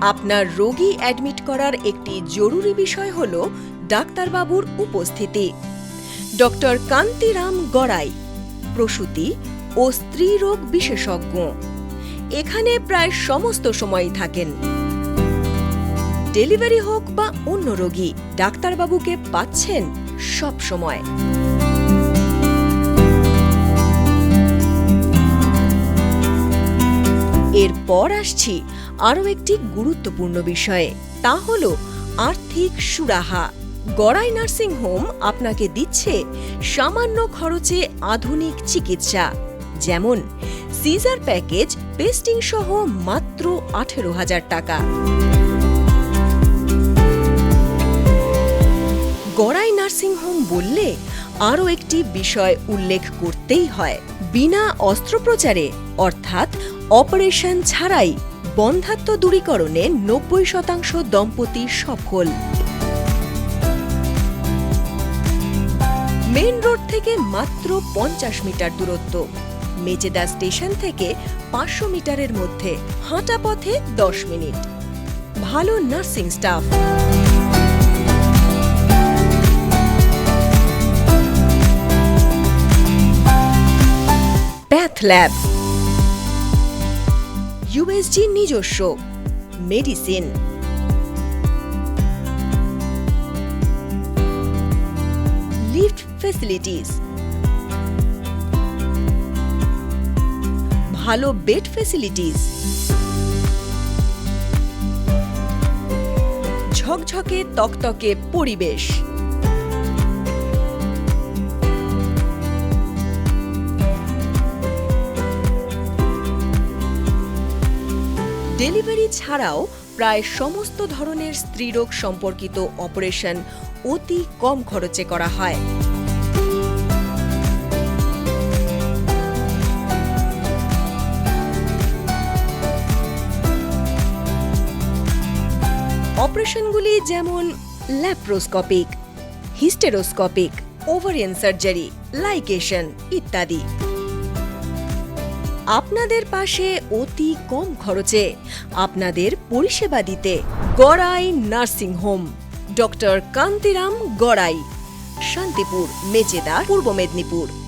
আপনার রোগী অ্যাডমিট করার একটি জরুরি বিষয় হল ডাক্তারবাবুর উপস্থিতি। ডক্টর কান্তিরাম গড়াই, প্রসূতি ও স্ত্রীরোগ বিশেষজ্ঞ। এখানে প্রায় সমস্ত সময়ই থাকেন। ডেলিভারি হোক বা অন্য রোগী, ডাক্তারবাবুকে পাচ্ছেন সব সময়। এরপর আসছি আরও একটি গুরুত্বপূর্ণ বিষয়ে, তা হল আর্থিক সুরাহা। গড়াই নার্সিং হোম আপনাকে দিচ্ছে সামান্য খরচে আধুনিক চিকিৎসা, যেমন সিজার প্যাকেজ পেস্টিং সহ মাত্র আঠেরো হাজার টাকা। গড়াই নার্সিং হোম বললে আরও একটি বিষয় উল্লেখ করতেই হয়। বিনা অস্ত্রোপচারে, অর্থাৎ অপারেশন ছাড়াই বন্ধাত্ম দূরীকরণে নব্বই শতাংশ দম্পতি সফল। মেন রোড থেকে মাত্র পঞ্চাশ মিটার দূরত্ব। মেচেদা স্টেশন থেকে পাঁচশো মিটারের মধ্যে, হাঁটা পথে দশ মিনিট। ভালো nursing staff. Path lab. USG নিজস্ব মেডিসিন লিফট ফেসিলিটিস ভালো বেড ফেসিলিটিস ঝকঝকে তকতকে পরিবেশ। ডেলিভারি ছাড়াও প্রায় সমস্ত ধরনের স্ত্রীরোগ সম্পর্কিত অপারেশন অতি কম খরচে করা হয়। অপারেশনগুলি যেমন laparoscopic, hysteroscopic, ovarian surgery ligation ইত্যাদি। আপনাদের পাশে অতি কম খরচে আপনাদের পরিষেবা দিতে Garai nursing home, doctor Kantiram Garai, Shantipur Mecheda Purba Medinipur.